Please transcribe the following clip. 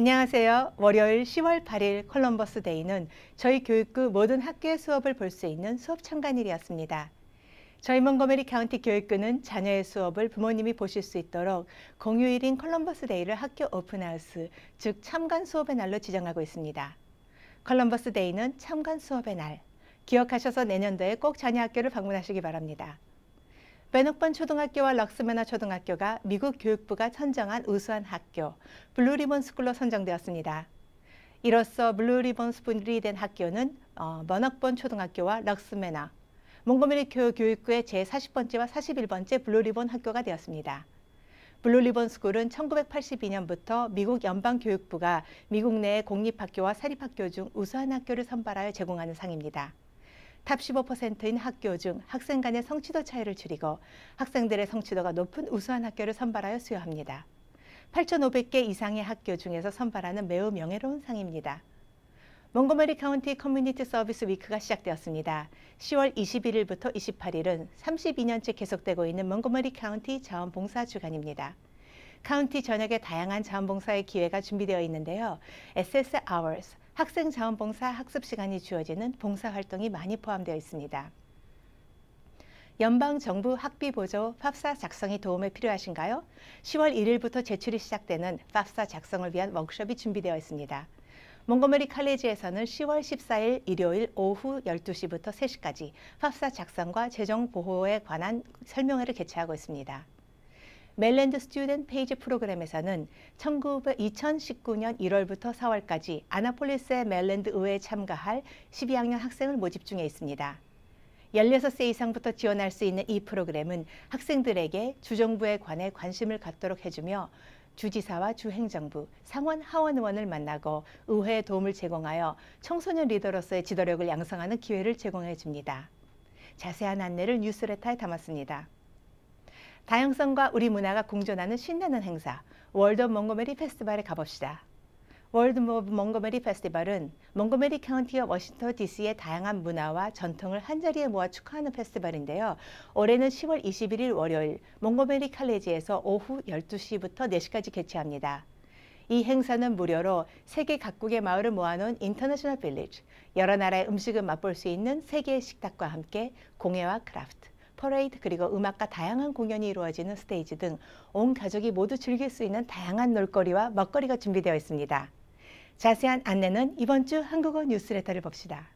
안녕하세요. 월요일 10월 8일 컬럼버스 데이는 저희 교육부 모든 학교의 수업을 볼 수 있는 수업 참관일이었습니다. 저희 몽고메리 카운티 교육부는 자녀의 수업을 부모님이 보실 수 있도록 공휴일인 컬럼버스 데이를 학교 오픈하우스, 즉 참관 수업의 날로 지정하고 있습니다. 컬럼버스 데이는 참관 수업의 날. 기억하셔서 내년도에 꼭 자녀 학교를 방문하시기 바랍니다. 베녹번 초등학교와 럭스매너 초등학교가 미국 교육부가 선정한 우수한 학교 블루리본 스쿨로 선정되었습니다. 이로써 블루리본 스쿨이 된 학교는 어, 머넉번 초등학교와 럭스매너, 몽고메리 교 교육부의 제40번째와 41번째 블루리본 학교가 되었습니다. 블루리본 스쿨은 1982년부터 미국 연방교육부가 미국 내 공립학교와 사립학교 중 우수한 학교를 선발하여 제공하는 상입니다. 탑 15%인 학교 중 학생 간의 성취도 차이를 줄이고 학생들의 성취도가 높은 우수한 학교를 선발하여 수여합니다. 8,500개 이상의 학교 중에서 선발하는 매우 명예로운 상입니다. 몽고메리 카운티 커뮤니티 서비스 위크가 시작되었습니다. 10월 21일부터 28일은 32년째 계속되고 있는 몽고메리 카운티 자원봉사 주간입니다. 카운티 전역에 다양한 자원봉사의 기회가 준비되어 있는데요. SS Hours, 학생 자원봉사 학습 시간이 주어지는 봉사 활동이 많이 포함되어 있습니다. 연방 정부 학비 보조 팝사 작성이 도움이 필요하신가요? 10월 1일부터 제출이 시작되는 팝사 작성을 위한 워크숍이 준비되어 있습니다. 몽고메리 칼리지에서는 10월 14일 일요일 오후 12시부터 3시까지 팝사 작성과 재정 보호에 관한 설명회를 개최하고 있습니다. 멜랜드 스튜던트 페이지 프로그램에서는 2019년 1월부터 4월까지 아나폴리스의 멜랜드 의회에 참가할 12학년 학생을 모집 중에 있습니다. 16세 이상부터 지원할 수 있는 이 프로그램은 학생들에게 주정부에 관해 관심을 갖도록 해주며 주지사와 주행정부, 상원 하원 의원을 만나고 의회에 도움을 제공하여 청소년 리더로서의 지도력을 양성하는 기회를 제공해 줍니다. 자세한 안내를 뉴스레터에 담았습니다. 다양성과 우리 문화가 공존하는 신나는 행사 월드 몽고메리 페스티벌에 가봅시다. 월드 몽고메리 페스티벌은 몽고메리 카운티와 워싱턴 DC의 다양한 문화와 전통을 한자리에 모아 축하하는 페스티벌인데요. 올해는 10월 21일 월요일 몽고메리 칼레지에서 오후 12시부터 4시까지 개최합니다. 이 행사는 무료로 세계 각국의 마을을 모아놓은 인터내셔널 빌리지, 여러 나라의 음식을 맛볼 수 있는 세계의 식탁과 함께 공예와 크라프트, 퍼레이드 그리고 음악과 다양한 공연이 이루어지는 스테이지 등 온 가족이 모두 즐길 수 있는 다양한 놀거리와 먹거리가 준비되어 있습니다. 자세한 안내는 이번 주 한국어 뉴스레터를 봅시다.